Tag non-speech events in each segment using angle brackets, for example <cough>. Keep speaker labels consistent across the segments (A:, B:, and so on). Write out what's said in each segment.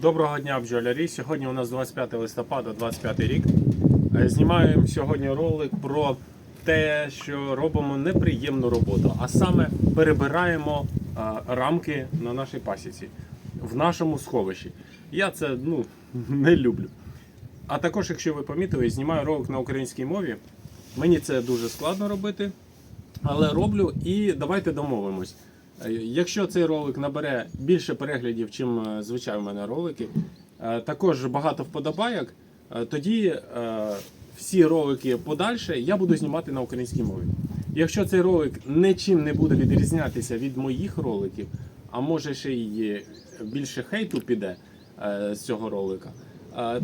A: Доброго дня, бджолярі. Сьогодні у нас 25 листопада, 25 рік. Е, Знімаємо сьогодні ролик про те, що робимо неприємну роботу, а саме перебираємо е, рамки на нашій пасіці в нашому сховищі. Я це ну, <laughs> не люблю. А також, якщо ви помітили, знімаю ролик на українській мові. Мені це дуже складно робити, але роблю і давайте домовимось. Е, Якщо цей ролик набере більше переглядів, чим е, звичайно в мене ролики, е, також багато вподобайок, тоді всі ролики подальше я буду знімати на українській мові. Якщо цей ролик нічим не буде відрізнятися від моїх роликів, а може ще й більше хейту піде з цього ролика,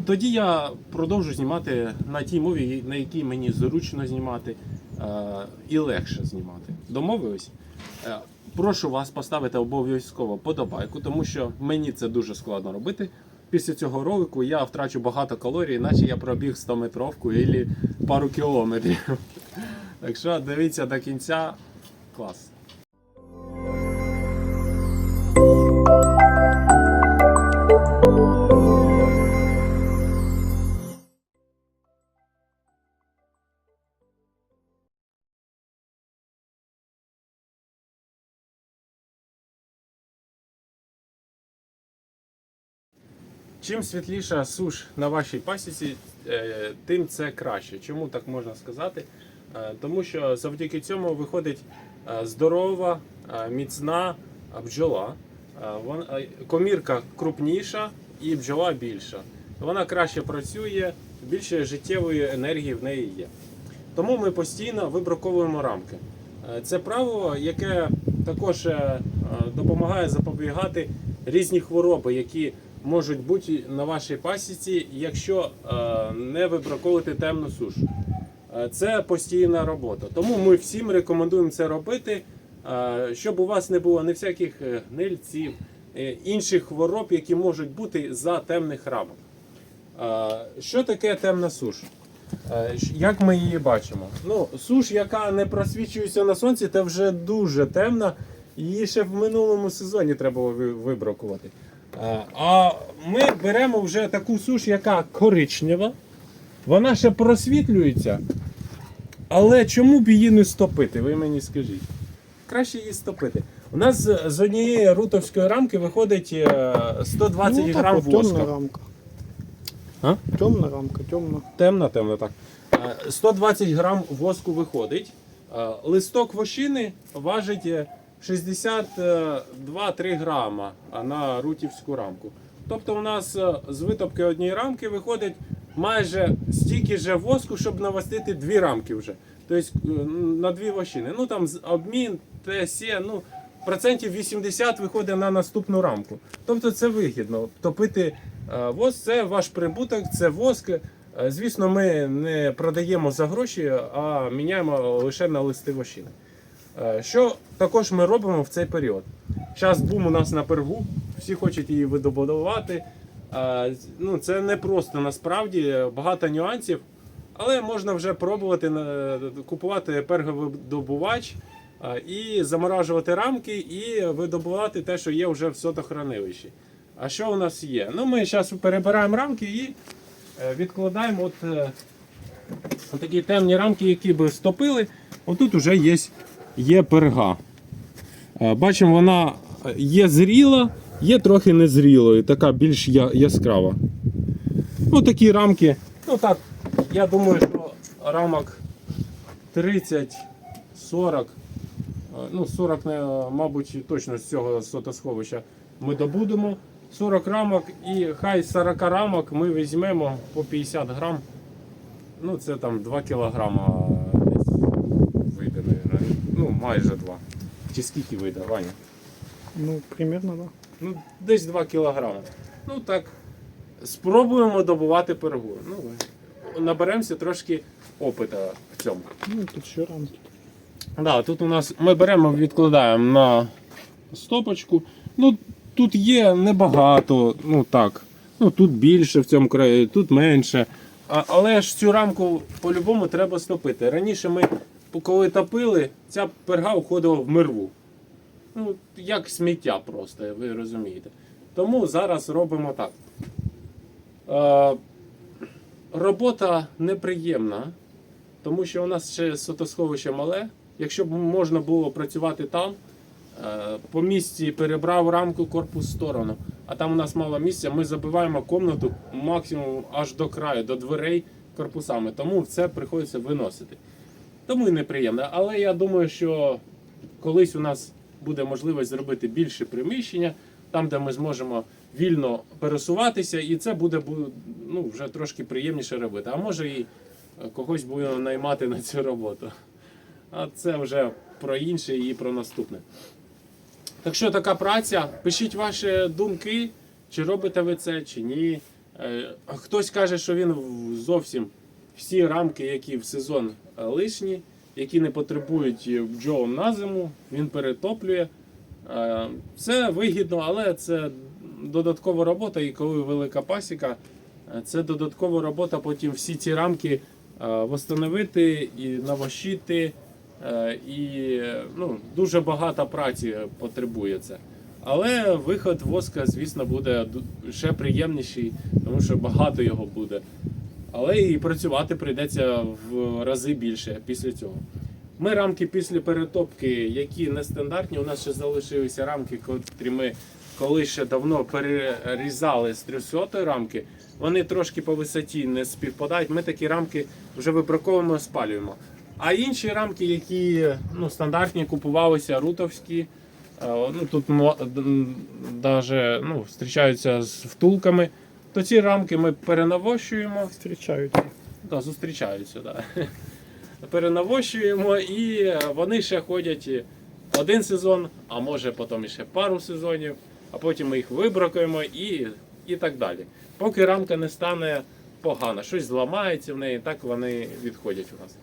A: тоді я продовжу знімати на тій мові, на якій мені зручно знімати і легше знімати. Домовились? Прошу вас поставити обов'язково подобайку, тому що мені це дуже складно робити. Після цього ролику я втрачу багато калорій, наче я пробіг 100 метровку або пару кілометрів. Так що дивіться до кінця. Клас. Чим світліша суш на вашій пасіці, е, тим це краще. Чому так можна сказати? Е, Тому що завдяки цьому виходить е, здорова, міцна бджола. Комірка крупніша і бджола більша. Вона краще працює, більше життєвої енергії в неї є. Тому ми постійно вибраковуємо рамки. Це правило, яке також допомагає запобігати різні хвороби, які можуть бути на вашій пасіці, якщо е, не вибраковувати темну сушу. Е, Це постійна робота. Тому ми всім рекомендуємо це робити, е, щоб у вас не було ні всяких гнильців, е, інших хвороб, які можуть бути за темних рамок. Що таке темна суш? Е, Як ми її бачимо? Ну, суш, яка не просвічується на сонці, це вже дуже темна. Її ще в минулому сезоні треба вибракувати. Е, А ми беремо вже таку суш, яка коричнева. Вона ще просвітлюється. Але чому б її не стопити? Ви мені скажіть. Краще її стопити. У нас з однієї рутовської рамки виходить е, 120
B: ну, так
A: грам воска.
B: темна рамка.
A: А?
B: Темна рамка, темна.
A: Темно, темно, так. Е, 120 грам воску виходить. Е, Листок вощини важить е, 62-3 грама на рутівську рамку. Тобто у нас е, з витопки однієї рамки виходить майже стільки же воску, щоб навестити дві рамки вже. Тобто е, на дві вощини. Ну там обмін, ТСЕ, ну процентів 80 виходить на наступну рамку. Тобто це вигідно. Топити е, воск це ваш прибуток, це воск. Е, Звісно, ми не продаємо за гроші, а міняємо лише на листи вощини. Е, Що також ми робимо в цей період? Зараз бум у нас на пергу, всі хочуть її видобудувати. Е, Ну, це не просто насправді багато нюансів, але можна вже пробувати купувати перговидобувач е, і заморажувати рамки, і видобувати те, що є вже в сотохранилищі. А що у нас є? Ну, ми зараз перебираємо рамки і відкладаємо от, от такі темні рамки, які би стопили. Отут вже є, є перга. Е, Бачимо, вона є зріла, є трохи незрілою, така більш яскрава. Ну, такі рамки. Ну так, я думаю, що рамок 30, 40. е, Ну, 40, мабуть, точно з цього сотосховища ми добудемо. 40 рамок і хай 40 рамок ми візьмемо по 50 грам. Ну, це там 2 кілограма. Ну, майже 2. Чи скільки вийде, Ваня?
B: Ну, примерно, да.
A: Ну, десь 2 кілограми. Ну так, спробуємо добувати пергу. Ну, наберемося трошки опита в цьому.
B: Ну, тут ще рамки.
A: Да, тут у нас ми беремо, відкладаємо на стопочку. Ну, тут є небагато, ну так. Ну, тут більше в цьому краї, тут менше. А, але ж цю рамку по-любому треба стопити. Раніше ми, коли топили, ця перга входила в мирву. Ну, як сміття просто, ви розумієте. Тому зараз робимо так. Е, робота неприємна, тому що у нас ще сотосховище мале. Якщо б можна було працювати там, е, по місці перебрав рамку корпус в сторону, а там у нас мало місця, ми забиваємо комнату максимум аж до краю, до дверей корпусами. Тому це приходиться виносити. Тому і неприємно. Але я думаю, що колись у нас буде можливість зробити більше приміщення, там, де ми зможемо вільно пересуватися, і це буде ну, вже трошки приємніше робити. А може і когось будемо наймати на цю роботу. А це вже про інше і про наступне. Так що така праця. Пишіть ваші думки, чи робите ви це, чи ні. Е, Хтось каже, що він зовсім всі рамки, які в сезон е, лишні, які не потребують е, на зиму, він перетоплює. Це вигідно, але це додаткова робота, і коли велика пасіка, е, це додаткова робота потім всі ці рамки восстановити і навощити. І ну, дуже багато праці потребує це. Але виход воска, звісно, буде ще приємніший, тому що багато його буде. Але і працювати прийдеться в рази більше після цього. Ми рамки після перетопки, які нестандартні, у нас ще залишилися рамки, котрі ми коли ще давно перерізали з 300 рамки. Вони трошки по висоті не співпадають. Ми такі рамки вже вибраковуємо, спалюємо. А інші рамки, які ну, стандартні, купувалися рутовські, е, ну, тут даже, ну, зустрічаються з втулками, то ці рамки ми перенавощуємо.
B: Встречают.
A: Да, зустрічаються, да. <laughs> Перенавощуємо і вони ще ходять один сезон, а може потім ще пару сезонів, а потім ми їх вибракуємо і, і так далі. Поки рамка не стане погана, щось зламається в неї, так вони відходять у нас.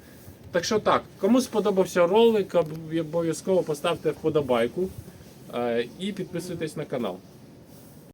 A: Так що так, кому сподобався ролик, обов'язково поставте вподобайку е, і підписуйтесь на канал.